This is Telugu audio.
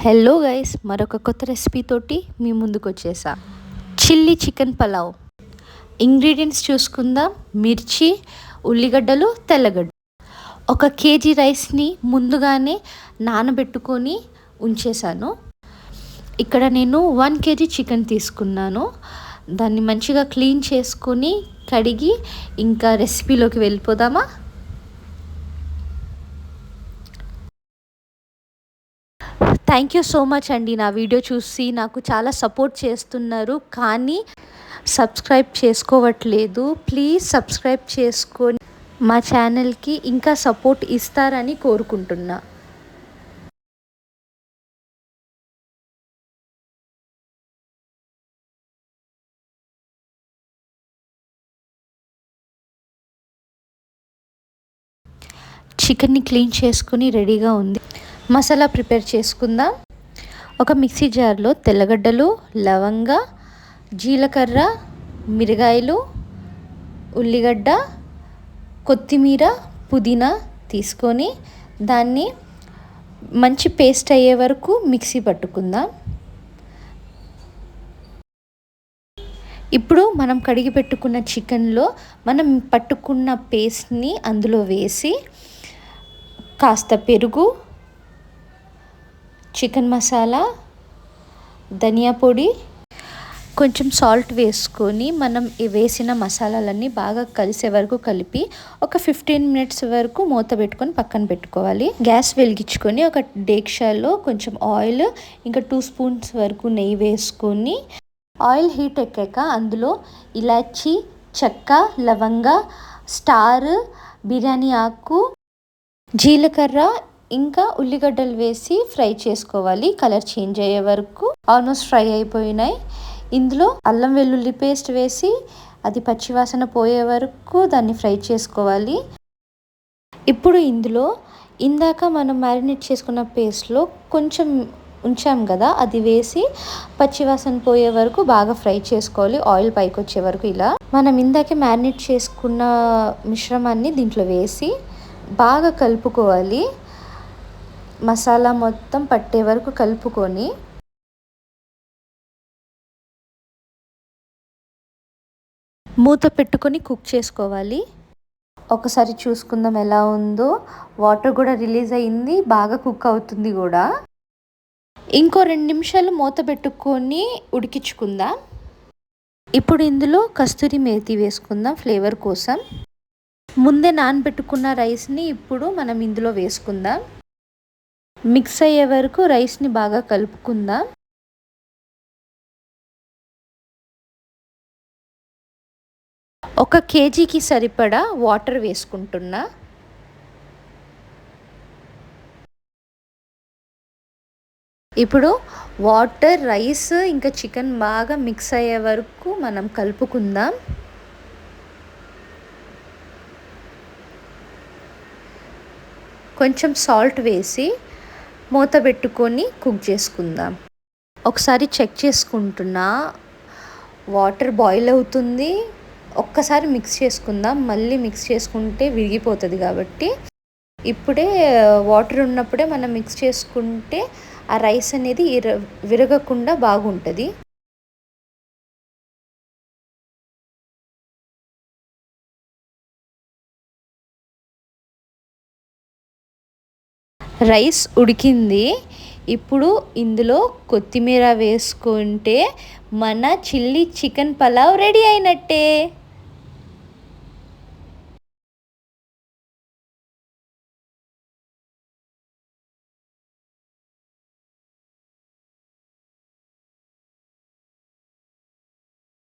హలో గైస్ మరొక కొత్త రెసిపీతోటి మీ ముందుకు వచ్చేసా. చిల్లీ చికెన్ పలావ్ ఇంగ్రీడియంట్స్ చూసుకుందాం. మిర్చి ఉల్లిగడ్డలు తెల్లగడ్డ. ఒక కేజీ రైస్ని ముందుగానే నానబెట్టుకొని ఉంచేసాను ఇక్కడ నేను వన్ కేజీ చికెన్ తీసుకున్నాను. దాన్ని మంచిగా క్లీన్ చేసుకొని కడిగి ఇంకా రెసిపీలోకి వెళ్ళిపోదామా? థ్యాంక్ యూ సో మచ్ అండి. నా వీడియో చూసి నాకు చాలా సపోర్ట్ చేస్తున్నారు. కానీ సబ్స్క్రైబ్ చేసుకోవట్లేదు. ప్లీజ్ సబ్స్క్రైబ్ చేసుకొని మా ఛానల్కి ఇంకా సపోర్ట్ ఇస్తారని కోరుకుంటున్నా. చికెన్ని క్లీన్ చేసుకుని రెడీగా ఉంది. మసాలా ప్రిపేర్ చేసుకుందాం. ఒక మిక్సీ జార్లో తెల్లగడ్డలు లవంగ జీలకర్ర మిరగాయలు ఉల్లిగడ్డ కొత్తిమీర పుదీనా తీసుకొని దాన్ని మంచి పేస్ట్ అయ్యే వరకు మిక్సీ పట్టుకుందాం. ఇప్పుడు మనం కడిగి పెట్టుకున్న చికెన్లో మనం పట్టుకున్న పేస్ట్ని అందులో వేసి కాస్త పెరుగు చికెన్ మసాలా ధనియా పొడి కొంచెం సాల్ట్ వేసుకొని మనం వేసిన మసాలాలన్నీ బాగా కలిసే వరకు కలిపి ఒక ఫిఫ్టీన్ మినిట్స్ వరకు మూత పెట్టుకొని పక్కన పెట్టుకోవాలి. గ్యాస్ వెలిగించుకొని ఒక డేక్షాలో కొంచెం ఆయిల్ ఇంకా టూ స్పూన్స్ వరకు నెయ్యి వేసుకొని ఆయిల్ హీట్ ఎక్కాక అందులో ఇలాచి చెక్క లవంగ స్టార్ బిర్యానీ ఆకు జీలకర్ర ఇంకా ఉల్లిగడ్డలు వేసి ఫ్రై చేసుకోవాలి. కలర్ చేంజ్ అయ్యే వరకు ఆల్మోస్ట్ ఫ్రై అయిపోయినాయి. ఇందులో అల్లం వెల్లుల్లి పేస్ట్ వేసి అది పచ్చివాసన పోయే వరకు దాన్ని ఫ్రై చేసుకోవాలి. ఇప్పుడు ఇందులో ఇందాక మనం మ్యారినేట్ చేసుకున్న పేస్ట్లో కొంచెం ఉంచాం కదా అది వేసి పచ్చివాసన పోయే వరకు బాగా ఫ్రై చేసుకోవాలి. ఆయిల్ పైకి వచ్చే వరకు ఇలా. మనం ఇందాకే మ్యారినేట్ చేసుకున్న మిశ్రమాన్ని దీంట్లో వేసి బాగా కలుపుకోవాలి. మసాలా మొత్తం పట్టే వరకు కలుపుకొని మూత పెట్టుకొని కుక్ చేసుకోవాలి. ఒకసారి చూసుకుందాం ఎలా ఉందో. వాటర్ కూడా రిలీజ్ అయింది బాగా కుక్ అవుతుంది కూడా. ఇంకో రెండు నిమిషాలు మూత పెట్టుకొని ఉడికించుకుందాం. ఇప్పుడు ఇందులో కస్తూరి మేతి వేసుకుందాం ఫ్లేవర్ కోసం. ముందే నానబెట్టుకున్న రైస్ని ఇప్పుడు మనం ఇందులో వేసుకుందాం. మిక్స్ అయ్యే వరకు రైస్ని బాగా కలుపుకుందాం. ఒక కేజీకి సరిపడా వాటర్ వేసుకుంటున్నా. ఇప్పుడు వాటర్ రైస్ ఇంకా చికెన్ బాగా మిక్స్ అయ్యే వరకు మనం కలుపుకుందాం. కొంచెం సాల్ట్ వేసి మూత పెట్టుకొని కుక్ చేసుకుందాం. ఒకసారి చెక్ చేసుకుంటున్నా వాటర్ బాయిల్ అవుతుంది. ఒక్కసారి మిక్స్ చేసుకుందాం. మళ్ళీ మిక్స్ చేసుకుంటే విరిగిపోతుంది కాబట్టి. ఇప్పుడే వాటర్ ఉన్నప్పుడే మనం మిక్స్ చేసుకుంటే ఆ రైస్ అనేది విరగకుండా బాగుంటుంది. రైస్ ఉడికింది. ఇప్పుడు ఇందులో కొత్తిమీర వేసుకుంటే మన చిల్లీ చికెన్ పలావ్ రెడీ అయినట్టే.